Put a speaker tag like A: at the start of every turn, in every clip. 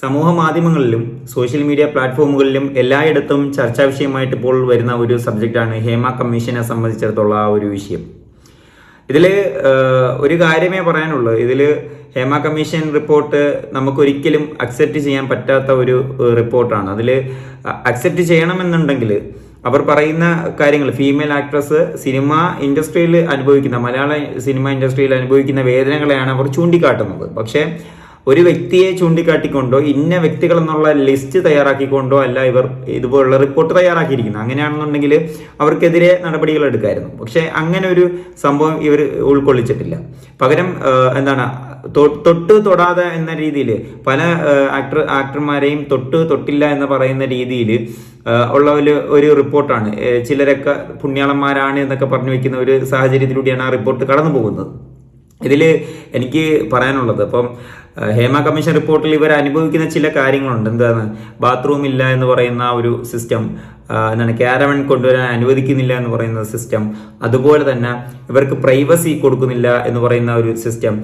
A: സമൂഹ മാധ്യമങ്ങളിലും social media പ്ലാറ്റ്ഫോമുകളിലും എല്ലായിടത്തും ചർച്ചാ വിഷയമായിട്ട് ഇപ്പോൾ വരുന്ന ഒരു സബ്ജക്റ്റാണ് ഹേമ കമ്മീഷനെ സംബന്ധിച്ചിടത്തോളം ആ ഒരു വിഷയം. ഇതിൽ ഒരു കാര്യമേ പറയാനുള്ളൂ. ഇതിൽ ഹേമ കമ്മീഷൻ റിപ്പോർട്ട് നമുക്കൊരിക്കലും അക്സെപ്റ്റ് ചെയ്യാൻ പറ്റാത്ത ഒരു റിപ്പോർട്ടാണ്. അതിൽ അക്സെപ്റ്റ് ചെയ്യണമെന്നുണ്ടെങ്കിൽ അവർ പറയുന്ന കാര്യങ്ങൾ ഫീമെയിൽ ആക്ട്രസ് സിനിമ ഇൻഡസ്ട്രിയിൽ അനുഭവിക്കുന്ന മലയാള സിനിമ ഇൻഡസ്ട്രിയിൽ അനുഭവിക്കുന്ന വേദനകളെയാണ് അവർ ചൂണ്ടിക്കാട്ടുന്നത്. പക്ഷേ ഒരു വ്യക്തിയെ ചൂണ്ടിക്കാട്ടിക്കൊണ്ടോ ഇന്ന വ്യക്തികൾ എന്നുള്ള ലിസ്റ്റ് തയ്യാറാക്കിക്കൊണ്ടോ അല്ല ഇവർ ഇതുപോലുള്ള റിപ്പോർട്ട് തയ്യാറാക്കിയിരിക്കുന്നത്. അങ്ങനെയാണെന്നുണ്ടെങ്കിൽ അവർക്കെതിരെ നടപടികൾ എടുക്കായിരുന്നു. പക്ഷേ അങ്ങനെ ഒരു സംഭവം ഇവർ ഉൾക്കൊള്ളിച്ചിട്ടില്ല. പകരം എന്താണ് തൊട്ട് തൊടാതെ എന്ന രീതിയിൽ പല ആക്ടർ ആക്ടർമാരെയും തൊട്ട് തൊട്ടില്ല എന്ന് പറയുന്ന രീതിയിൽ ഉള്ള ഒരു ഒരു റിപ്പോർട്ടാണ്. ചിലരൊക്കെ പുണ്യാളന്മാരാണ് എന്നൊക്കെ പറഞ്ഞു വെക്കുന്ന ഒരു സാഹചര്യത്തിലൂടെയാണ് ആ റിപ്പോർട്ട് കടന്നു പോകുന്നത് ഇതിൽ എനിക്ക് പറയാനുള്ളത് അപ്പം ഹേമ കമ്മീഷൻ റിപ്പോർട്ടിൽ ഇവർ അനുഭവിക്കുന്ന ചില കാര്യങ്ങളുണ്ട്. എന്താണ്? ബാത്റൂം ഇല്ല എന്ന് പറയുന്ന ഒരു സിസ്റ്റം എന്താണ് ക്യാരവൺ കൊണ്ടുവരാൻ അനുവദിക്കുന്നില്ല എന്ന് പറയുന്ന സിസ്റ്റം അതുപോലെ തന്നെ ഇവർക്ക് പ്രൈവസി കൊടുക്കുന്നില്ല എന്ന് പറയുന്ന ഒരു സിസ്റ്റം.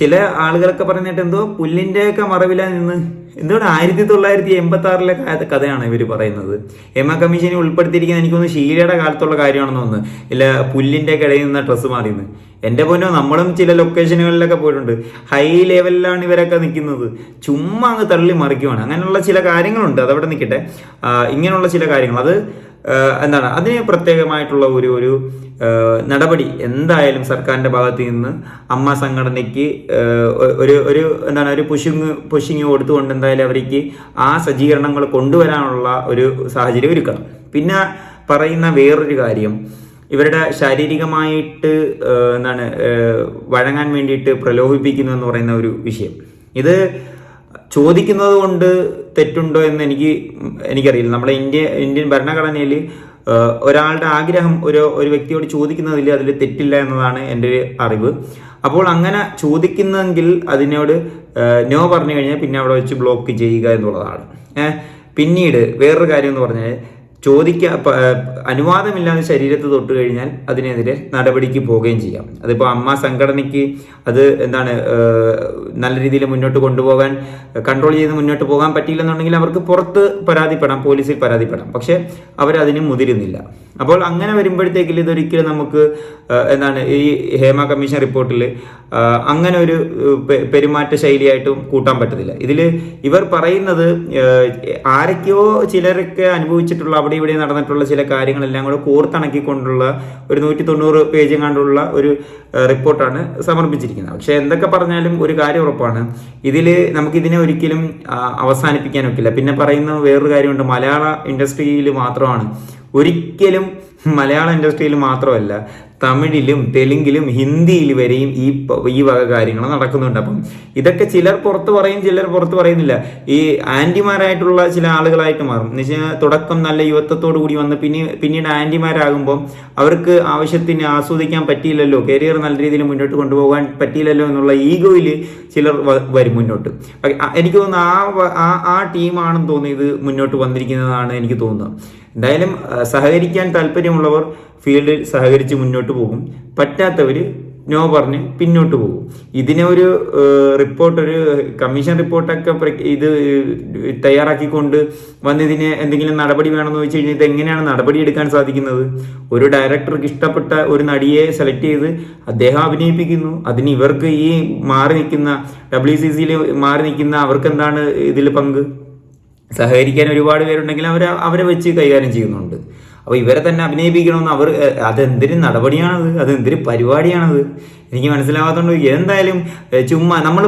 A: ചില ആളുകളൊക്കെ പറഞ്ഞിട്ട് എന്തോ പുല്ലിന്റെയൊക്കെ മറവില നിന്ന് എന്തുകൊണ്ട് ആയിരത്തി തൊള്ളായിരത്തി എൺപത്തി ആറിലെ കഥയാണ് ഇവർ പറയുന്നത്. എമ കമ്മീഷനെ ഉൾപ്പെടുത്തിയിരിക്കുന്ന എനിക്കൊന്ന് ഷീലയുടെ കാലത്തുള്ള കാര്യമാണെന്ന് തോന്നുന്നു ഇല്ല പുല്ലിന്റെ ഇടയിൽ നിന്ന് ഡ്രസ്സ് മാറിയെന്ന്. എന്റെ പൊന്നോ നമ്മളും ചില ലൊക്കേഷനുകളിലൊക്കെ പോയിട്ടുണ്ട്. ഹൈ ലെവലിലാണ് ഇവരൊക്കെ നിൽക്കുന്നത്. ചുമ്മാ അങ്ങ് തള്ളി മറിക്കുവാണ് അങ്ങനെയുള്ള ചില കാര്യങ്ങളുണ്ട്. അതവിടെ നിൽക്കട്ടെ. ഇങ്ങനെയുള്ള ചില കാര്യങ്ങൾ. അത് എന്താണ്? അതിന് പ്രത്യേകമായിട്ടുള്ള ഒരു ഒരു നടപടി എന്തായാലും സർക്കാരിന്റെ ഭാഗത്ത് നിന്ന് അമ്മ സംഘടനയ്ക്ക് ഒരു ഒരു എന്താണ് ഒരു പുഷിങ് പുഷിങ് കൊടുത്തുകൊണ്ട് എന്തായാലും അവർക്ക് ആ സജ്ജീകരണങ്ങൾ കൊണ്ടുവരാനുള്ള ഒരു സാഹചര്യം ഒരുക്കണം. പിന്നെ പറയുന്ന വേറൊരു കാര്യം ഇവരുടെ ശാരീരികമായിട്ട് എന്താണ് വഴങ്ങാൻ വേണ്ടിയിട്ട് പ്രലോഭിപ്പിക്കുന്നു എന്ന് പറയുന്ന ഒരു വിഷയം. ഇത് ചോദിക്കുന്നത് കൊണ്ട് തെറ്റുണ്ടോ എന്ന് എനിക്ക് എനിക്കറിയില്ല. നമ്മുടെ ഇന്ത്യ ഇന്ത്യൻ ഭരണഘടനയിൽ ഒരാളുടെ ആഗ്രഹം ഒരു ഒരു വ്യക്തിയോട് ചോദിക്കുന്നതിൽ അതിൽ തെറ്റില്ല എന്നതാണ് എന്റെ ഒരു അറിവ്. അപ്പോൾ അങ്ങനെ ചോദിക്കുന്നെങ്കിൽ അതിനോട് നോ പറഞ്ഞു കഴിഞ്ഞാൽ പിന്നെ അവിടെ വെച്ച് ബ്ലോക്ക് ചെയ്യുക എന്നുള്ളതാണ്. പിന്നീട് വേറൊരു കാര്യം എന്ന് പറഞ്ഞാൽ ചോദിക്കാൻ പ- അനുവാദമില്ലാതെ ശരീരത്ത് തൊട്ട് കഴിഞ്ഞാൽ അതിനെതിരെ നടപടിക്ക് പോവുകയും ചെയ്യാം. അതിപ്പോൾ അമ്മ സംഘടനയ്ക്ക് അത് എന്താണ് നല്ല രീതിയിൽ മുന്നോട്ട് കൊണ്ടുപോകാൻ കൺട്രോൾ ചെയ്ത് മുന്നോട്ട് പോകാൻ പറ്റിയില്ലെന്നുണ്ടെങ്കിൽ അവർക്ക് പുറത്ത് പരാതിപ്പെടാം പോലീസിൽ പരാതിപ്പെടാം. പക്ഷേ അവരതിന് മുതിരുന്നില്ല. അപ്പോൾ അങ്ങനെ വരുമ്പോഴത്തേക്കിൽ ഇതൊരിക്കലും നമുക്ക് എന്താണ് ഈ ഹേമ കമ്മീഷൻ റിപ്പോർട്ടിൽ അങ്ങനെ ഒരു പെരുമാറ്റ ശൈലിയായിട്ടും കൂട്ടാൻ പറ്റത്തില്ല. ഇതിൽ ഇവർ പറയുന്നത് ആരൊക്കെയോ ചിലരൊക്കെ അനുഭവിച്ചിട്ടുള്ള അവിടെ ഇവിടെ നടന്നിട്ടുള്ള ചില കാര്യങ്ങളെല്ലാം കൂടെ കോർത്തിണക്കിക്കൊണ്ടുള്ള ഒരു നൂറ്റി തൊണ്ണൂറ് പേജ് കണ്ടുള്ള ഒരു റിപ്പോർട്ടാണ് സമർപ്പിച്ചിരിക്കുന്നത്. പക്ഷേ എന്തൊക്കെ പറഞ്ഞാലും ഒരു കാര്യം ഉറപ്പാണ്. ഇതിൽ നമുക്കിതിനെ ഒരിക്കലും അവസാനിപ്പിക്കാൻ ഒക്കില്ല പിന്നെ പറയുന്ന വേറൊരു കാര്യമുണ്ട്. മലയാള ഇൻഡസ്ട്രിയിൽ മാത്രമാണ് ഒരിക്കലും മലയാള ഇൻഡസ്ട്രിയിൽ മാത്രമല്ല തമിഴിലും തെലുങ്കിലും ഹിന്ദിയിൽ വരെയും ഈ ഈ വക കാര്യങ്ങൾ നടക്കുന്നുണ്ട്. അപ്പം ഇതൊക്കെ ചിലർ പുറത്ത് പറയും ചിലർ പുറത്ത് പറയുന്നില്ല. ഈ ആന്റിമാരായിട്ടുള്ള ചില ആളുകളായിട്ട് മാറും. എന്ന് വെച്ചാൽ തുടക്കം നല്ല യുവത്വത്തോടു കൂടി വന്ന് പിന്നെ പിന്നീട് ആന്റിമാരാകുമ്പോൾ അവർക്ക് ആവശ്യത്തിന് ആസ്വദിക്കാൻ പറ്റിയില്ലല്ലോ. കരിയർ നല്ല രീതിയിൽ മുന്നോട്ട് കൊണ്ടുപോകാൻ പറ്റിയില്ലല്ലോ എന്നുള്ള ഈഗോയിൽ ചിലർ വരും മുന്നോട്ട്. എനിക്ക് തോന്നുന്നു ആ ആ ടീമാണെന്ന് തോന്നുന്നു ഇത് മുന്നോട്ട് വന്നിരിക്കുന്നതാണ് എനിക്ക് തോന്നുന്നത്. എന്തായാലും സഹകരിക്കാൻ താല്പര്യമുള്ളവർ ഫീൽഡിൽ സഹകരിച്ച് മുന്നോട്ട് പോകും. പറ്റാത്തവർ നോ പറഞ്ഞ് പിന്നോട്ട് പോകും. ഇതിനെ ഒരു റിപ്പോർട്ട് ഒരു കമ്മീഷൻ റിപ്പോർട്ടൊക്കെ ഇത് തയ്യാറാക്കിക്കൊണ്ട് വന്നതിന് എന്തെങ്കിലും നടപടി വേണമെന്ന് വെച്ച് കഴിഞ്ഞാൽ ഇത് എങ്ങനെയാണ് നടപടി എടുക്കാൻ സാധിക്കുന്നത്? ഒരു ഡയറക്ടർക്ക് ഇഷ്ടപ്പെട്ട ഒരു നടിയെ സെലക്ട് ചെയ്ത് അദ്ദേഹം അഭിനയിപ്പിക്കുന്നു. അതിന് ഇവർക്ക് ഈ മാറി നിൽക്കുന്ന ഡബ്ല്യു സി സിയിൽ മാറി നിൽക്കുന്ന അവർക്ക് എന്താണ് ഇതിൽ പങ്ക്? സഹകരിക്കാൻ ഒരുപാട് പേരുണ്ടെങ്കിൽ അവർ അവരെ വെച്ച് കൈകാര്യം ചെയ്യുന്നുണ്ട്. അപ്പോൾ ഇവരെ തന്നെ അഭിനയിപ്പിക്കണമെന്ന് അവർ എ, അതെന്തൊരു നടപടിയാണത്? അതെന്തൊരു പരിപാടിയാണത്? എനിക്ക് മനസ്സിലാവാത്തതുകൊണ്ട് എന്തായാലും ചുമ്മാ നമ്മൾ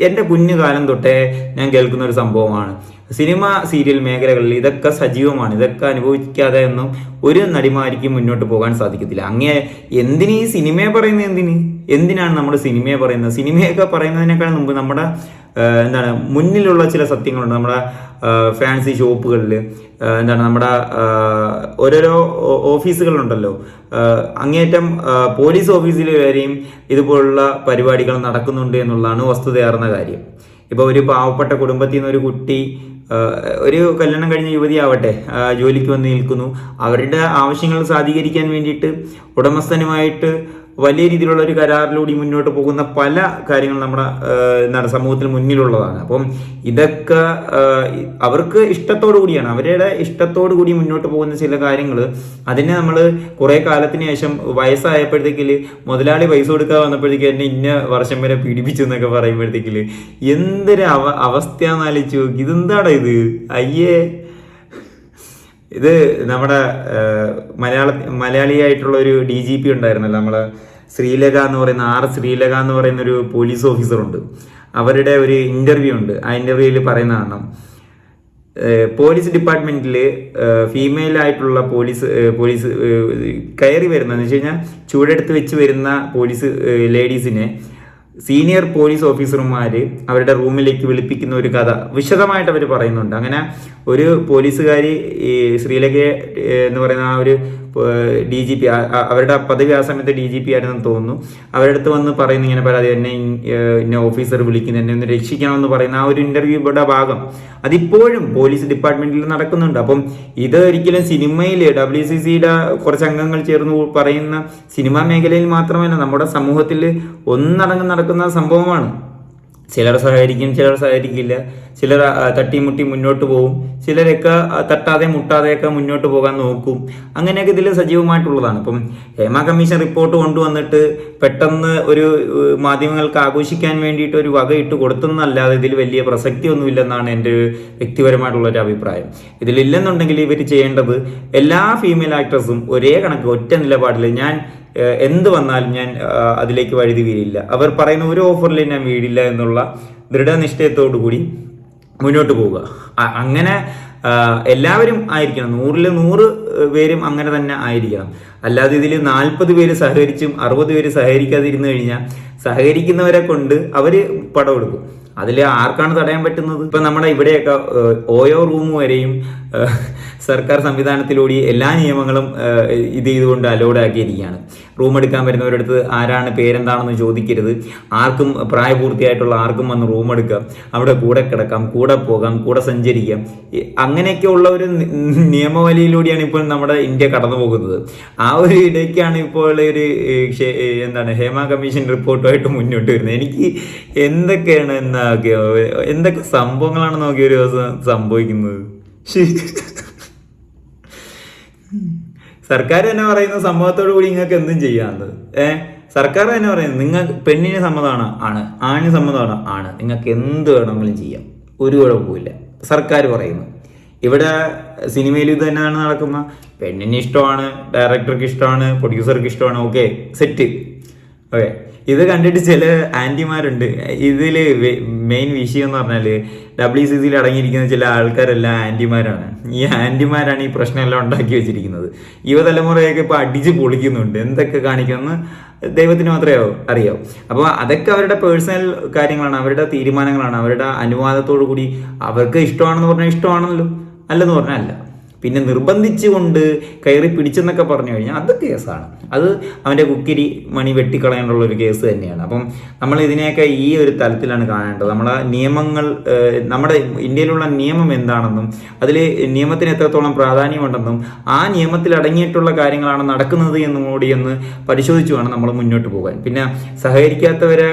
A: എന്റെ കുഞ്ഞുകാലം തൊട്ടേ ഞാൻ കേൾക്കുന്ന ഒരു സംഭവമാണ്. സിനിമ സീരിയൽ മേഖലകളിൽ ഇതൊക്കെ സജീവമാണ്. ഇതൊക്കെ അനുഭവിക്കാതെ ഒന്നും ഒരു നടിമാരിക്കും മുന്നോട്ട് പോകാൻ സാധിക്കത്തില്ല. അങ്ങേ എന്തിനീ സിനിമയെ പറയുന്നത് എന്തിന്? എന്തിനാണ് നമ്മൾ സിനിമയെ പറയുന്നത്? സിനിമയൊക്കെ പറയുന്നതിനേക്കാൾ മുമ്പ് നമ്മുടെ എന്താണ് മുന്നിലുള്ള ചില സത്യങ്ങളുണ്ട്. നമ്മുടെ ഫാൻസി ഷോപ്പുകളിൽ എന്താണ് നമ്മുടെ ഓരോരോ ഓഫീസുകളുണ്ടല്ലോ. അങ്ങേറ്റം പോലീസ് ഓഫീസിൽ വരെയും ഇതുപോലുള്ള പരിപാടികൾ നടക്കുന്നുണ്ട് എന്നുള്ളതാണ് വസ്തുതയാർന്ന കാര്യം. ഇപ്പോൾ ഒരു പാവപ്പെട്ട കുടുംബത്തിൽ നിന്ന് ഒരു കുട്ടി ഒരു കല്യാണം കഴിഞ്ഞ യുവതി ആവട്ടെ ജോലിക്ക് വന്ന് നിൽക്കുന്നു. അവരുടെ ആവശ്യങ്ങൾ സാധീകരിക്കാൻ വേണ്ടിയിട്ട് ഉടമസ്ഥനുമായിട്ട് വലിയ രീതിയിലുള്ള ഒരു കരാറിലൂടെ മുന്നോട്ട് പോകുന്ന പല കാര്യങ്ങളും നമ്മുടെ എന്താണ് സമൂഹത്തിന് മുന്നിലുള്ളതാണ്. അപ്പം ഇതൊക്കെ അവർക്ക് ഇഷ്ടത്തോടു കൂടിയാണ്. അവരുടെ ഇഷ്ടത്തോടു കൂടി മുന്നോട്ട് പോകുന്ന ചില കാര്യങ്ങൾ അതിനെ നമ്മൾ കുറേ കാലത്തിന് ശേഷം വയസ്സായപ്പോഴത്തേക്കിൽ മുതലാളി പൈസ കൊടുക്കാൻ വന്നപ്പോഴത്തേക്ക് എന്നെ ഇന്ന വർഷം വരെ പീഡിപ്പിച്ചു എന്നൊക്കെ പറയുമ്പോഴത്തേക്കിൽ എന്തൊരു അവ അവസ്ഥയാന്ന് ആലോചിച്ച് നോക്കി. ഇതെന്താടാ ഇത്? അയ്യേ. ഇത് നമ്മുടെ മലയാള മലയാളിയായിട്ടുള്ള ഒരു ഡി ജി പി ഉണ്ടായിരുന്നല്ലോ. നമ്മളെ ശ്രീലക എന്ന് പറയുന്ന ആർ ശ്രീലക എന്ന് പറയുന്ന ഒരു പോലീസ് ഓഫീസറുണ്ട്. അവരുടെ ഒരു ഇന്റർവ്യൂ ഉണ്ട്. ആ ഇന്റർവ്യൂവിൽ പറയുന്ന പോലീസ് ഡിപ്പാർട്ട്മെന്റിൽ ഫീമെയിൽ ആയിട്ടുള്ള പോലീസ് പോലീസ് കയറി വരുന്നതെന്ന് വെച്ച് കഴിഞ്ഞാൽ ചൂടെടുത്ത് വെച്ച് വരുന്ന പോലീസ് ലേഡീസിനെ സീനിയർ പോലീസ് ഓഫീസർമാർ അവരുടെ റൂമിലേക്ക് വിളിപ്പിക്കുന്ന ഒരു കഥ വിശദമായിട്ട് അവർ പറയുന്നുണ്ട്. അങ്ങനെ ഒരു പോലീസുകാരി ശ്രീലങ്ക എന്ന് പറയുന്ന ആ ഒരു ഡി ജി പി അവരുടെ പദവി ആ സമയത്ത് ഡി ജി പി ആയിരുന്നെന്ന് തോന്നുന്നു. അവരുടെ അടുത്ത് വന്ന് പറയുന്ന ഇങ്ങനെ പരാതി എന്നെ എന്നെ ഓഫീസർ വിളിക്കുന്നു എന്നെ ഒന്ന് രക്ഷിക്കണമെന്ന് പറയുന്ന ആ ഒരു ഇന്റർവ്യൂടെ ഭാഗം. അതിപ്പോഴും പോലീസ് ഡിപ്പാർട്ട്മെന്റിൽ നടക്കുന്നുണ്ട്. അപ്പം ഇത് ഒരിക്കലും സിനിമയിൽ ഡബ്ല്യു സി സിയുടെ കുറച്ച് അംഗങ്ങൾ ചേർന്ന് പറയുന്ന സിനിമാ മേഖലയിൽ മാത്രമല്ല നമ്മുടെ സമൂഹത്തിൽ ഒന്നടങ്ങ് നടക്കുന്ന സംഭവമാണ്. ചിലർ സഹകരിക്കും ചിലർ സഹകരിക്കില്ല. ചിലർ തട്ടി തട്ടിമുട്ടി മുന്നോട്ട് പോകും ചിലരൊക്കെ തട്ടാതെ മുട്ടാതെയൊക്കെ മുന്നോട്ട് പോകാൻ നോക്കും. അങ്ങനെയൊക്കെ ഇതിൽ സജീവമായിട്ടുള്ളതാണ്. ഇപ്പം ഹേമ കമ്മീഷൻ റിപ്പോർട്ട് കൊണ്ടുവന്നിട്ട് പെട്ടെന്ന് ഒരു മാധ്യമങ്ങൾക്ക് ആഘോഷിക്കാൻ വേണ്ടിയിട്ട് ഒരു വകയിട്ട് കൊടുത്തെന്നല്ലാതെ ഇതിൽ വലിയ പ്രസക്തിയൊന്നുമില്ലെന്നാണ് എന്റെ ഒരു വ്യക്തിപരമായിട്ടുള്ള ഒരു അഭിപ്രായം. ഇതിലില്ലെന്നുണ്ടെങ്കിൽ ഇവർ ചെയ്യേണ്ടത് എല്ലാ ഫീമെയിൽ ആക്ടേഴ്സും ഒരേ കണക്ക് ഒറ്റ നിലപാടിൽ ഞാൻ എന്ത് വന്നാലും ഞാൻ അതിലേക്ക് വഴുതി വീഴില്ല. അവർ പറയുന്ന ഒരു ഓഫറിലും ഞാൻ വീഴില്ല എന്നുള്ള ദൃഢനിശ്ചയത്തോടു കൂടി മുന്നോട്ട് പോവുക. അങ്ങനെ എല്ലാവരും ആയിരിക്കണം. നൂറിൽ നൂറ് പേരും അങ്ങനെ തന്നെ ആയിരിക്കണം. അല്ലാതെ ഇതിൽ നാൽപ്പത് പേര് സഹകരിച്ചും അറുപത് പേര് സഹകരിക്കാതിരുന്നു കഴിഞ്ഞാൽ സഹകരിക്കുന്നവരെ കൊണ്ട് അവർ പടമെടുക്കും അതിൽ ആർക്കാണ് തടയാൻ പറ്റുന്നത്? ഇപ്പം നമ്മുടെ ഇവിടെയൊക്കെ ഓയോ റൂം വരെയും സർക്കാർ സംവിധാനത്തിലൂടെ എല്ലാ നിയമങ്ങളും ഇത് ചെയ്തുകൊണ്ട് അലോഡ് ആക്കിയിരിക്കുകയാണ്. റൂം എടുക്കാൻ വരുന്നവരടുത്ത് ആരാണ് പേരെന്താണെന്ന് ചോദിക്കരുത്. ആർക്കും പ്രായപൂർത്തിയായിട്ടുള്ള ആർക്കും വന്ന് റൂം എടുക്കാം അവിടെ കൂടെ കിടക്കാം കൂടെ പോകാം കൂടെ സഞ്ചരിക്കാം. അങ്ങനെയൊക്കെ ഉള്ള ഒരു നിയമവലിയിലൂടെയാണ് ഇപ്പോൾ നമ്മുടെ ഇന്ത്യ കടന്നു പോകുന്നത്. ആ ഒരു ഇടയ്ക്കാണ് ഇപ്പോൾ ഒരു എന്താണ് ഹേമ കമ്മീഷൻ റിപ്പോർട്ടുമായിട്ട് മുന്നോട്ട് വരുന്നത്. എനിക്ക് എന്തൊക്കെയാണ് എന്നാ എന്തൊക്കെ സംഭവങ്ങളാണ് നോക്കിയ ഒരു ദിവസം സംഭവിക്കുന്നത്. സർക്കാർ തന്നെ പറയുന്ന സംഭവത്തോടു കൂടി നിങ്ങൾക്ക് എന്തും ചെയ്യാന്ന്. ഏ? സർക്കാർ തന്നെ പറയുന്നത് നിങ്ങൾ പെണ്ണിന് സമ്മതമാണ് ആണ്. ആണിന് സമ്മതമാണ് ആണ്. നിങ്ങൾക്ക് എന്ത് വേണമെങ്കിലും ചെയ്യാം. ഒരു കുഴപ്പമില്ല സർക്കാർ പറയുന്നു. ഇവിടെ സിനിമയിൽ ഇത് തന്നെയാണ് നടക്കുന്ന. പെണ്ണിന് ഇഷ്ടമാണ് ഡയറക്ടർക്ക് ഇഷ്ടമാണ് പ്രൊഡ്യൂസർക്ക് ഇഷ്ടമാണ്. ഓക്കെ സെറ്റ് ഓക്കെ ഇത് കണ്ടിട്ട് ചില ആന്റിമാരുണ്ട്. ഇതിൽ മെയിൻ വിഷയം എന്ന് പറഞ്ഞാൽ ഡബ്ല്യു സി സിയിൽ അടങ്ങിയിരിക്കുന്ന ചില ആൾക്കാരെല്ലാം ആന്റിമാരാണ്. ഈ ആന്റിമാരാണ് ഈ പ്രശ്നമെല്ലാം ഉണ്ടാക്കി വെച്ചിരിക്കുന്നത്. യുവതലമുറയൊക്കെ ഇപ്പൊ അടിച്ച് പൊളിക്കുന്നുണ്ട്. എന്തൊക്കെ കാണിക്കുമെന്ന് ദൈവത്തിന് മാത്രമേ അറിയാവൂ. അപ്പോൾ അതൊക്കെ അവരുടെ പേഴ്സണൽ കാര്യങ്ങളാണ് അവരുടെ തീരുമാനങ്ങളാണ് അവരുടെ അനുവാദത്തോടു കൂടി അവർക്ക് ഇഷ്ടമാണെന്ന് പറഞ്ഞാൽ ഇഷ്ടമാണല്ലോ. അല്ലെന്ന് പറഞ്ഞാൽ അല്ല. പിന്നെ നിർബന്ധിച്ചുകൊണ്ട് കയറി പിടിച്ചെന്നൊക്കെ പറഞ്ഞു കഴിഞ്ഞാൽ അത് കേസാണ്. അത് അവന്റെ കുക്കിരി മണി വെട്ടിക്കളയാനുള്ള ഒരു കേസ് തന്നെയാണ്. അപ്പം നമ്മൾ ഇതിനെയൊക്കെ ഈ ഒരു തലത്തിലാണ് കാണേണ്ടത്. നമ്മളെ നിയമങ്ങൾ നമ്മുടെ ഇന്ത്യയിലുള്ള നിയമം എന്താണെന്നും അതിൽ നിയമത്തിന് എത്രത്തോളം പ്രാധാന്യമുണ്ടെന്നും ആ നിയമത്തിൽ അടങ്ങിയിട്ടുള്ള കാര്യങ്ങളാണ് നടക്കുന്നത് എന്നും കൂടി ഒന്ന് പരിശോധിച്ചു വേണം നമ്മൾ മുന്നോട്ട് പോകാൻ. പിന്നെ സഹകരിക്കാത്തവരെ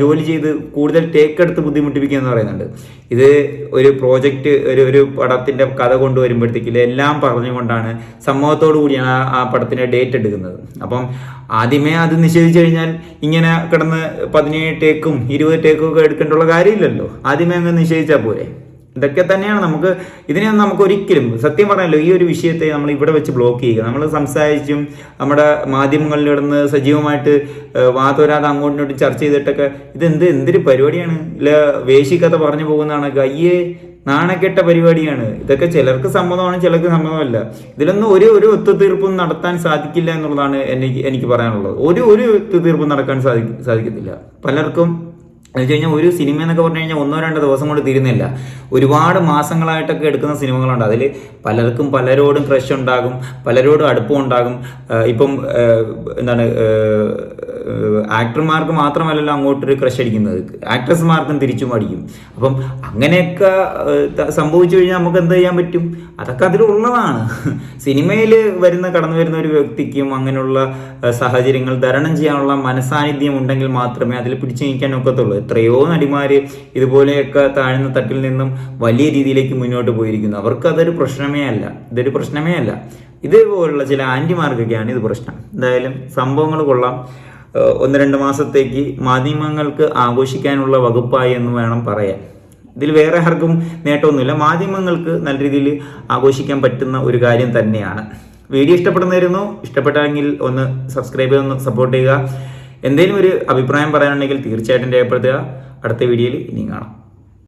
A: ജോലി ചെയ്ത് കൂടുതൽ ടേക്ക് എടുത്ത് ബുദ്ധിമുട്ടിപ്പിക്കുക എന്ന് പറയുന്നുണ്ട്. ഇത് ഒരു പ്രോജക്റ്റ് ഒരു ഒരു പടത്തിന്റെ കഥ കൊണ്ടുവരുമ്പോഴത്തേക്കിൽ എല്ലാം പറഞ്ഞുകൊണ്ടാണ് സമൂഹത്തോടു കൂടിയാണ് ആ- പടത്തിന്റെ ഡേറ്റ് എടുക്കുന്നത്. അപ്പം ആദ്യമേ അത് നിഷേധിച്ചു കഴിഞ്ഞാൽ ഇങ്ങനെ കിടന്ന് പതിനേഴ് ടേക്കും ഇരുപത് ടേക്കും ഒക്കെ എടുക്കേണ്ടുള്ള കാര്യമില്ലല്ലോ. ആദ്യമേ അങ്ങ് നിഷേധിച്ചാൽ പോരെ. ഇതൊക്കെ തന്നെയാണ് നമുക്ക് ഇതിനെയൊന്നും നമുക്ക് ഒരിക്കലും സത്യം പറഞ്ഞല്ലോ ഈ ഒരു വിഷയത്തെ നമ്മൾ ഇവിടെ വെച്ച് ബ്ലോക്ക് ചെയ്യുക. നമ്മൾ സംസാരിച്ചും നമ്മുടെ മാധ്യമങ്ങളിൽ നിന്ന് സജീവമായിട്ട് വാതോരാതെ അങ്ങോട്ടും ഇങ്ങോട്ടും ചർച്ച ചെയ്തിട്ടൊക്കെ ഇത് എന്ത് എന്തൊരു പരിപാടിയാണ്? ഇല്ല വേശിക്കഥ പറഞ്ഞു പോകുന്നതാണ്. അയ്യേ നാണക്കെട്ട പരിപാടിയാണ്. ഇതൊക്കെ ചിലർക്ക് സമ്മതമാണ് ചിലർക്ക് സമ്മതമല്ല. ഇതിലൊന്നും ഒരു ഒരു ഒത്തുതീർപ്പും നടത്താൻ സാധിക്കില്ല എന്നുള്ളതാണ് എനിക്ക് എനിക്ക് പറയാനുള്ളത്. ഒരു ഒരു ഒത്തുതീർപ്പും നടക്കാൻ സാധി സാധിക്കത്തില്ല. പലർക്കും എന്ന് വെച്ച് കഴിഞ്ഞാൽ ഒരു സിനിമ എന്നൊക്കെ പറഞ്ഞു കഴിഞ്ഞാൽ ഒന്നോ രണ്ടോ ദിവസം കൊണ്ട് തീരുന്നില്ല. ഒരുപാട് മാസങ്ങളായിട്ടൊക്കെ എടുക്കുന്ന സിനിമകളുണ്ട്. അതിൽ പലർക്കും പലരോടും ക്രഷ് ഉണ്ടാകും പലരോടും അടുപ്പം ഉണ്ടാകും. ഇപ്പം എന്താണ് ആക്ടർമാർക്ക് മാത്രമല്ലല്ലോ അങ്ങോട്ടൊരു ക്രഷ് അടിക്കുന്നത്. ആക്ട്രസ്മാർക്കും തിരിച്ചും അടിക്കും. അപ്പം അങ്ങനെയൊക്കെ സംഭവിച്ചു കഴിഞ്ഞാൽ നമുക്ക് എന്ത് ചെയ്യാൻ പറ്റും? അതൊക്കെ അതിലുള്ളതാണ്. സിനിമയിൽ വരുന്ന കടന്നു വരുന്ന ഒരു വ്യക്തിക്കും അങ്ങനെയുള്ള സാഹചര്യങ്ങൾ തരണം ചെയ്യാനുള്ള മനസാന്നിധ്യം ഉണ്ടെങ്കിൽ മാത്രമേ അതിൽ പിടിച്ചു നീക്കാൻ ഒക്കത്തുള്ളൂ. എത്രയോ നടിമാര് ഇതുപോലെയൊക്കെ താഴ്ന്ന തട്ടിൽ നിന്നും വലിയ രീതിയിലേക്ക് മുന്നോട്ട് പോയിരിക്കുന്നു. അവർക്ക് അതൊരു പ്രശ്നമേ അല്ല. ഇതൊരു പ്രശ്നമേ അല്ല. ഇതേപോലുള്ള ചില ആന്റിമാർക്കൊക്കെയാണ് ഇത് പ്രശ്നം. എന്തായാലും സംഭവങ്ങൾ കൊള്ളാം. ഒന്ന് രണ്ട് മാസത്തേക്ക് മാധ്യമങ്ങൾക്ക് ആഘോഷിക്കാനുള്ള വകുപ്പായി എന്ന് വേണം പറയാൻ. ഇതിൽ വേറെ ആർക്കും നേട്ടമൊന്നുമില്ല. മാധ്യമങ്ങൾക്ക് നല്ല രീതിയിൽ ആഘോഷിക്കാൻ പറ്റുന്ന ഒരു കാര്യം തന്നെയാണ്. വീഡിയോ ഇഷ്ടപ്പെടുന്നതായിരുന്നു ഇഷ്ടപ്പെട്ടെങ്കിൽ ഒന്ന് സബ്സ്ക്രൈബ് ചെയ്ത് ഒന്ന് സപ്പോർട്ട് ചെയ്യുക. എന്തെങ്കിലും ഒരു അഭിപ്രായം പറയാനുണ്ടെങ്കിൽ തീർച്ചയായിട്ടും രേഖപ്പെടുത്തുക. അടുത്ത വീഡിയോയിൽ ഇനിയും കാണാം.